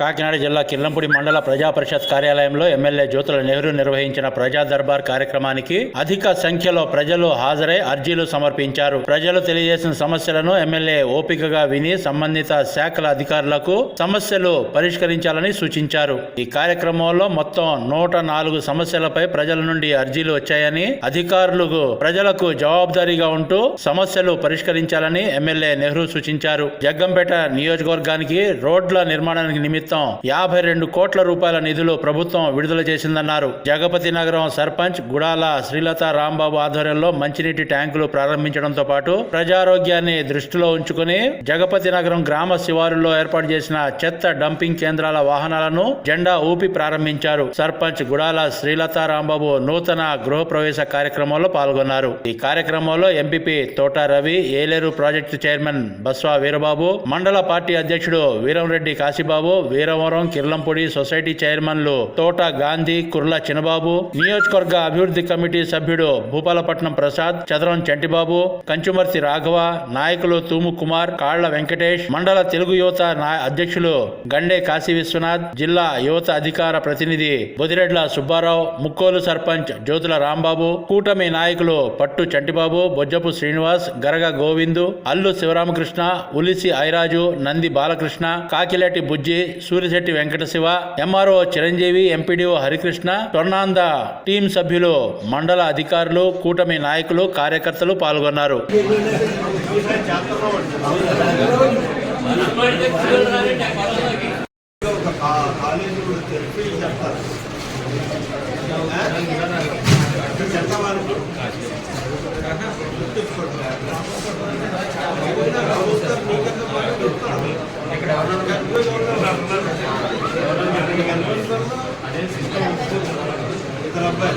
కాకినాడ జిల్లా కిల్లంపూడి మండల ప్రజా పరిషత్ కార్యాలయంలో ఎమ్మెల్యే జ్యోతుల నెహ్రూ నిర్వహించిన ప్రజా దర్బార్ కార్యక్రమానికి అధిక సంఖ్యలో ప్రజలు హాజరై అర్జీలు సమర్పించారు. ప్రజలు తెలియజేసిన సమస్యలను ఎమ్మెల్యే ఓపికగా విని సంబంధిత శాఖల అధికారులకు సమస్యలు పరిష్కరించాలని సూచించారు. ఈ కార్యక్రమంలో మొత్తం నూట నాలుగు సమస్యలపై ప్రజల నుండి అర్జీలు వచ్చాయని అధికారులకు ప్రజలకు జవాబుదారీగా ఉంటూ సమస్యలు పరిష్కరించాలని ఎమ్మెల్యే నెహ్రూ సూచించారు. జగ్గంపేట నియోజకవర్గానికి రోడ్ల నిర్మాణానికి నిమిత్తం యాభై రెండు కోట్ల రూపాయల నిధులు ప్రభుత్వం విడుదల చేసిందన్నారు. జగపతి నగరం సర్పంచ్ గుడాల శ్రీలత రాంబాబు ఆధ్వర్యంలో మంచినీటి ట్యాంకులు ప్రారంభించడంతో పాటు ప్రజారోగ్యాన్ని దృష్టిలో ఉంచుకుని జగపతి నగరం గ్రామ శివారులో ఏర్పాటు చేసిన చెత్త డంపింగ్ కేంద్రాల వాహనాలను జెండా ఊపి ప్రారంభించారు. సర్పంచ్ గుడాల శ్రీలత రాంబాబు నూతన గృహ ప్రవేశ కార్యక్రమంలో పాల్గొన్నారు. ఈ కార్యక్రమంలో MPP Thota Ravi Eleru project chairman Baswa Veerababu మండల పార్టీ అధ్యక్షుడు వీరంరెడ్డి కాశీబాబు వీరవరం కిర్లంపొడి సొసైటీ చైర్మన్లు తోట గాంధీ కుర్ల చినబాబు నియోజకవర్గ అభివృద్ధి కమిటీ సభ్యుడు భూపాలపట్నం ప్రసాద్ చదరం చంటిబాబు కంచుమర్తి రాఘవ నాయకులు తూము కుమార్ కాళ్ళ వెంకటేష్ మండల తెలుగు యువత అధ్యక్షులు గండే కాశీ విశ్వనాథ్ జిల్లా యువత అధికార ప్రతినిధి బొదిరెడ్ల సుబ్బారావు ముక్కోలు సర్పంచ్ జ్యోతుల రాంబాబు కూటమి నాయకులు Pattu Chantibabu Bojjapu Srinivas Garaga Govindu Allu Sivaramakrishna Ulisi Airaju Nandi Balakrishna Kakileti Bujji Suryasetti Venkata Siva MRO Chiranjeevi MPDO Harikrishna Swarnanda team సభ్యులు మండల అధికారులు కూటమి నాయకులు కార్యకర్తలు పాల్గొన్నారు ఒక అదే సిస్టమ్ ఇతర అబ్బాయి.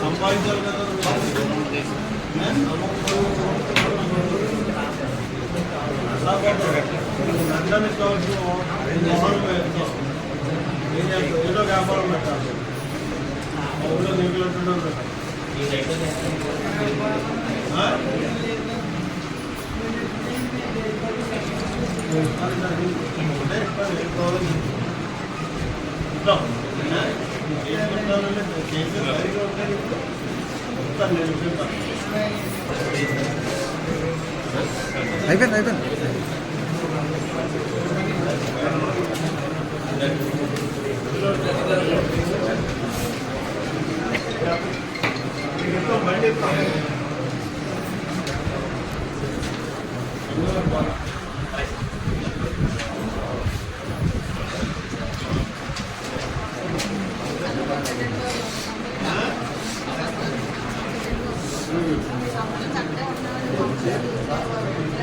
సంపాదించాలి కదా లండన్ కావచ్చు ఏం ఏదో వ్యాపారం పెట్టాలి పెట్టాలి ఆ? అయిపోయింది అయిపోయింది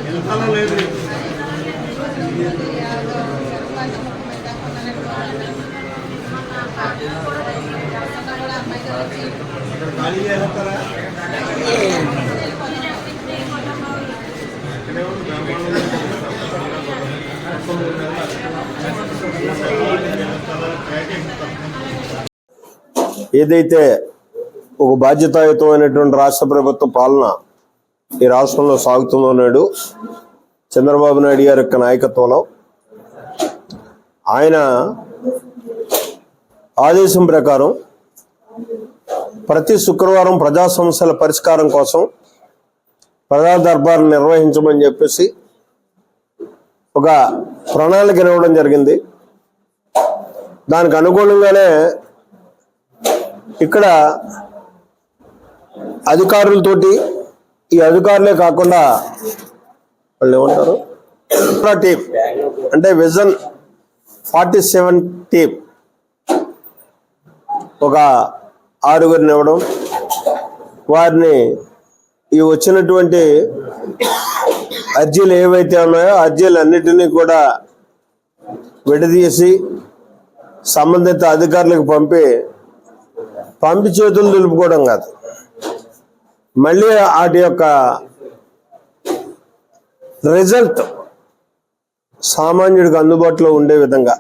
వెళ్తానో లేదు ఇక్కడ ఖాళీ చేస్తారా ఇక్కడే ఉంది ఏదైతే ఒక బాధ్యతాయుతమైనటువంటి రాష్ట్ర ప్రభుత్వ పాలన ఈ రాష్ట్రంలో సాగుతుందో నాడు చంద్రబాబు నాయుడు గారి యొక్క నాయకత్వంలో. ఆయన ఆదేశం ప్రకారం ప్రతి శుక్రవారం ప్రజా సమస్యల పరిష్కారం కోసం ప్రజా దర్బార్ నిర్వహించమని చెప్పేసి ఒక ప్రణాళిక ఇవ్వడం జరిగింది. దానికి అనుగుణంగానే ఇక్కడ అధికారులతోటి ఈ అధికారులే కాకుండా వాళ్ళు ఏమంటారు? టీప్ అంటే విజన్ ఫార్టీ సెవెన్ టీప్ ఒక ఆరుగురిని ఇవ్వడం వారిని ఈ వచ్చినటువంటి అర్జీలు ఏవైతే ఉన్నాయో అర్జీలు అన్నిటినీ కూడా విడదీసి సంబంధిత అధికారులకు పంపి పంపి చేతులు దులుపుకోవడం కాదు. మళ్ళీ వాటి యొక్క రిజల్ట్ సామాన్యుడికి అందుబాటులో ఉండే విధంగా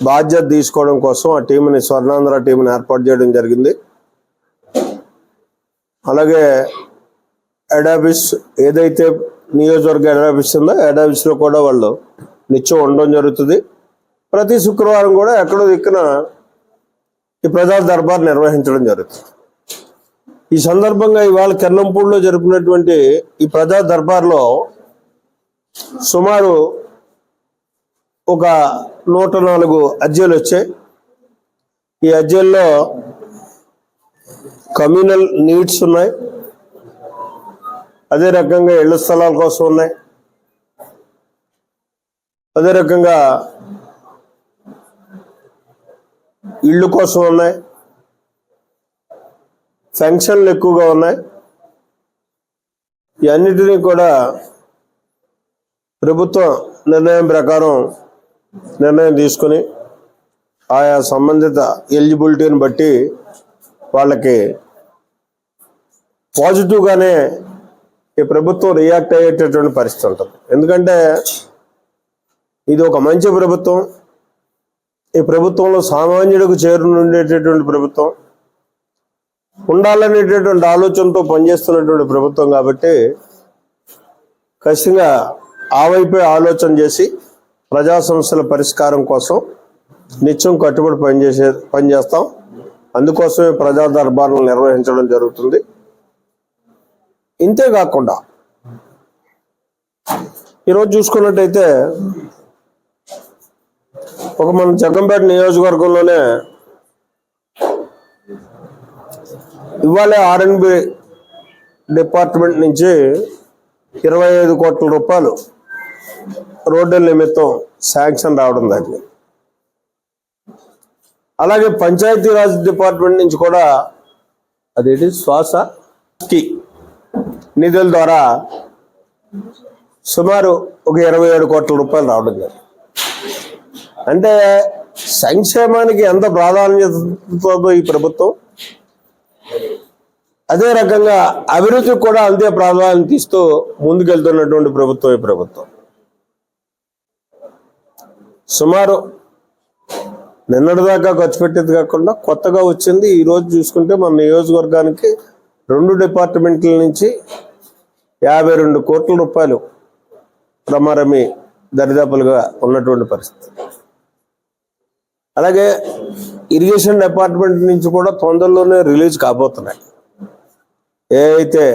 బాధ్యత తీసుకోవడం కోసం ఆ టీంని స్వర్ణాంధ్ర టీంని ఏర్పాటు చేయడం జరిగింది. అలాగే ఎడాబిస్ ఏదైతే నియోజకవర్గ ఎడాబిస్ ఉందో ఎడాబిస్లో కూడా వాళ్ళు నిత్యం ఉండడం జరుగుతుంది. ప్రతి శుక్రవారం కూడా ఎక్కడో దిక్కున ఈ ప్రజా దర్బార్ నిర్వహించడం జరుగుతుంది. ఈ సందర్భంగా ఇవాళ కెర్లంపూడిలో జరిపినటువంటి ఈ ప్రజా దర్బార్లో సుమారు ఒక నూట నాలుగు అర్జీలు వచ్చాయి. ఈ అర్జీల్లో కమ్యూనల్ నీడ్స్ ఉన్నాయి. అదే రకంగా ఇళ్ళ స్థలాల కోసం ఉన్నాయి. అదే రకంగా ఇళ్ళు కోసం ఉన్నాయి. ఫంక్షన్లు ఎక్కువగా ఉన్నాయి. ఇవన్నిటినీ కూడా ప్రభుత్వం నిర్ణయం ప్రకారం నిర్ణయం తీసుకొని ఆయా సంబంధిత ఎలిజిబిలిటీని బట్టి వాళ్ళకి పాజిటివ్గానే ఈ ప్రభుత్వం రియాక్ట్ అయ్యేటటువంటి పరిస్థితి ఉంటుంది. ఎందుకంటే ఇది ఒక మంచి ప్రభుత్వం. ఈ ప్రభుత్వంలో సామాన్యుడికి చేరునుండేటటువంటి ప్రభుత్వం. ఉండాలనేటటువంటి ఆలోచనతో పనిచేస్తున్నటువంటి ప్రభుత్వం కాబట్టి ఖచ్చితంగా ఆ వైపే ఆలోచన చేసి ప్రజా సమస్యల పరిష్కారం కోసం నిత్యం కట్టుబడి పనిచేసే పనిచేస్తాం. అందుకోసమే ప్రజా దర్బార్లు నిర్వహించడం జరుగుతుంది. ఇంతే కాకుండా ఈరోజు చూసుకున్నట్టయితే ఒక మన జగ్గంపేట నియోజకవర్గంలోనే ఇవాళ ఆర్ఎన్బి డిపార్ట్మెంట్ నుంచి ఇరవై ఐదు కోట్ల రూపాయలు రోడ్డుల నిమిత్తం శాంక్షన్ రావడం దాన్ని అలాగే పంచాయతీరాజ్ డిపార్ట్మెంట్ నుంచి కూడా అదేంటి? శ్వాస కి నిధుల ద్వారా సుమారు ఒక ఇరవై ఏడు కోట్ల రూపాయలు రావడం జరిగింది. అంటే సంక్షేమానికి ఎంత ప్రాధాన్యత ఈ ప్రభుత్వం అదే రకంగా అభివృద్ధికి కూడా అంతే ప్రాధాన్యత ఇస్తూ ముందుకెళ్తున్నటువంటి ప్రభుత్వం ఈ ప్రభుత్వం. సుమారు నిన్నటిదాకా ఖర్చు పెట్టేది కాకుండా కొత్తగా వచ్చింది. ఈరోజు చూసుకుంటే మన నియోజకవర్గానికి రెండు డిపార్ట్మెంట్ల నుంచి యాభై రెండు కోట్ల రూపాయలు ప్రమారమి దరిదాపులుగా ఉన్నటువంటి పరిస్థితి. అలాగే ఇరిగేషన్ డిపార్ట్మెంట్ నుంచి కూడా తొందరలోనే రిలీజ్ కాబోతున్నాయి. ఏ అయితే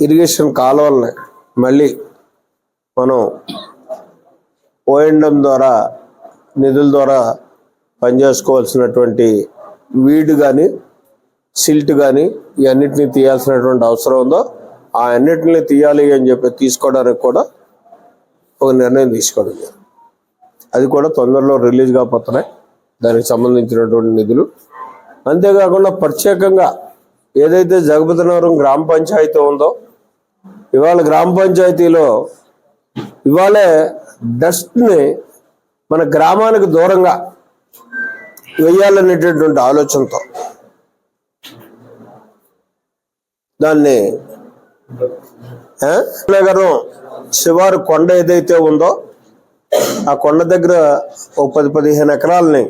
ఇరిగేషన్ కాలువల్ని మళ్ళీ మనం ఓఎండం ద్వారా నిధుల ద్వారా పనిచేసుకోవాల్సినటువంటి వీడు కానీ సిల్ట్ కానీ ఇవన్నిటిని తీయాల్సినటువంటి అవసరం ఉందో ఆ అన్నిటిని తీయాలి అని చెప్పి తీసుకోవడానికి కూడా ఒక నిర్ణయం తీసుకోవడం జరిగింది. అది కూడా తొందరలో రిలీజ్ కాబోతున్నాయి దానికి సంబంధించినటువంటి నిధులు అంతేకాకుండా ప్రత్యేకంగా ఏదైతే జగపతినగరం గ్రామ పంచాయతీ ఉందో ఇవాళ గ్రామ పంచాయతీలో ఇవాళే డస్ట్ని మన గ్రామానికి దూరంగా వేయాలనేటటువంటి ఆలోచనతో దాన్ని నగరం శివారు కొండ ఏదైతే ఉందో ఆ కొండ దగ్గర ఓ పది పదిహేను ఎకరాలని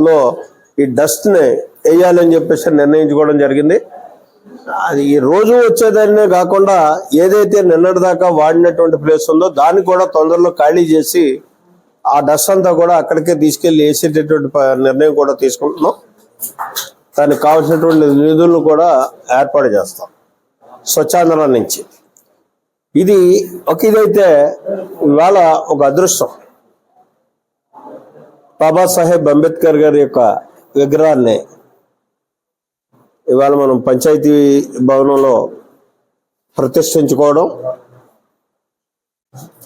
లో ఈ డస్ట్ని వేయాలని చెప్పేసి నిర్ణయించుకోవడం జరిగింది. అది ఈ రోజు వచ్చేదాన్నే కాకుండా ఏదైతే నిన్నటి దాకా వాడినటువంటి ప్లేస్ ఉందో దాన్ని కూడా తొందరలో ఖాళీ చేసి ఆ డస్ట్ అంతా కూడా అక్కడికే తీసుకెళ్ళి వేసేటటువంటి నిర్ణయం కూడా తీసుకుంటున్నాం. దానికి కావాల్సినటువంటి నిధులను కూడా ఏర్పాటు చేస్తాం. స్వచ్ఛాంధ్ర నుంచి. ఇది ఒక ఇదైతే ఇవాళ ఒక అదృష్టం. బాబాసాహెబ్ అంబేద్కర్ గారి యొక్క విగ్రహాన్ని. ఇవాళ మనం పంచాయతీ భవనంలో ప్రతిష్ఠించుకోవడం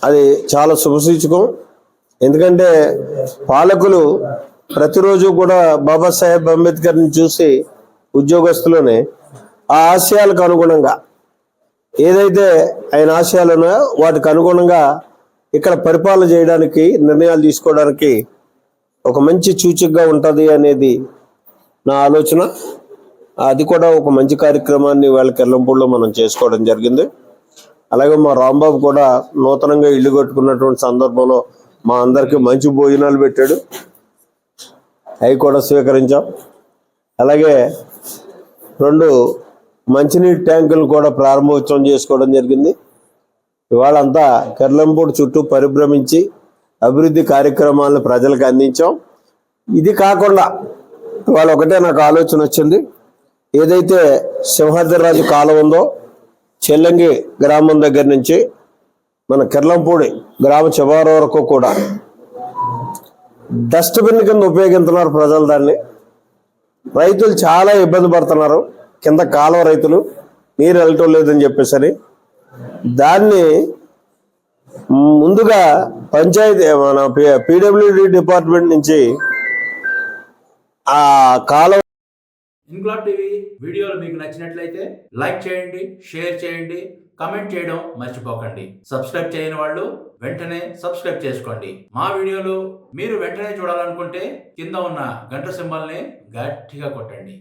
అది చాలా శుభసూచకం. ఎందుకంటే పాలకులు ప్రతిరోజు కూడా బాబాసాహెబ్ అంబేద్కర్ని చూసి ఉద్యోగస్తులని ఆ ఆశయాలకు అనుగుణంగా ఏదైతే ఆయన ఆశయాలు ఉన్నాయో వాటికి అనుగుణంగా ఇక్కడ పరిపాలన చేయడానికి నిర్ణయాలు తీసుకోవడానికి ఒక మంచి సూచికగా ఉంటుంది అనేది నా ఆలోచన. అది కూడా ఒక మంచి కార్యక్రమాన్ని వాళ్ళ కెల్లంపూడిలో మనం చేసుకోవడం జరిగింది. అలాగే మా రాంబాబు కూడా నూతనంగా ఇల్లు కట్టుకున్నటువంటి సందర్భంలో మా అందరికీ మంచి భోజనాలు పెట్టాడు. అవి కూడా స్వీకరించాం. అలాగే రెండు మంచినీటి ట్యాంకులు కూడా ప్రారంభోత్సవం చేసుకోవడం జరిగింది. ఇవాళంతా కెర్లంపూడి చుట్టూ పరిభ్రమించి అభివృద్ధి కార్యక్రమాలను ప్రజలకు అందించాం. ఇది కాకుండా ఇవాళ ఒకటే నాకు ఆలోచన వచ్చింది. ఏదైతే సింహాద్రిరాజు కాలం ఉందో చెల్లంగి గ్రామం దగ్గర నుంచి మన కిర్లంపూడి గ్రామ చివరి వరకు కూడా డస్ట్బిన్ కింద ఉపయోగిస్తున్నారు ప్రజలు దాన్ని. రైతులు చాలా ఇబ్బంది పడుతున్నారు. కింద కాలువ రైతులు నీరు వెళ్ళటం లేదని చెప్పేసరి దాన్ని ముందుగా పంచాయతీ మన పీడబ్ల్యూడి డిపార్ట్మెంట్ నుంచి ఆ కాలం ఇన్క్లాబ్ టీవీ వీడియోలు మీకు నచ్చినట్లయితే లైక్ చేయండి షేర్ చేయండి కమెంట్ చేయడం మర్చిపోకండి. సబ్స్క్రైబ్ చేయని వాళ్ళు వెంటనే సబ్స్క్రైబ్ చేసుకోండి. మా వీడియోలు మీరు వెంటనే చూడాలనుకుంటే కింద ఉన్న గంట సింబల్ని గట్టిగా కొట్టండి.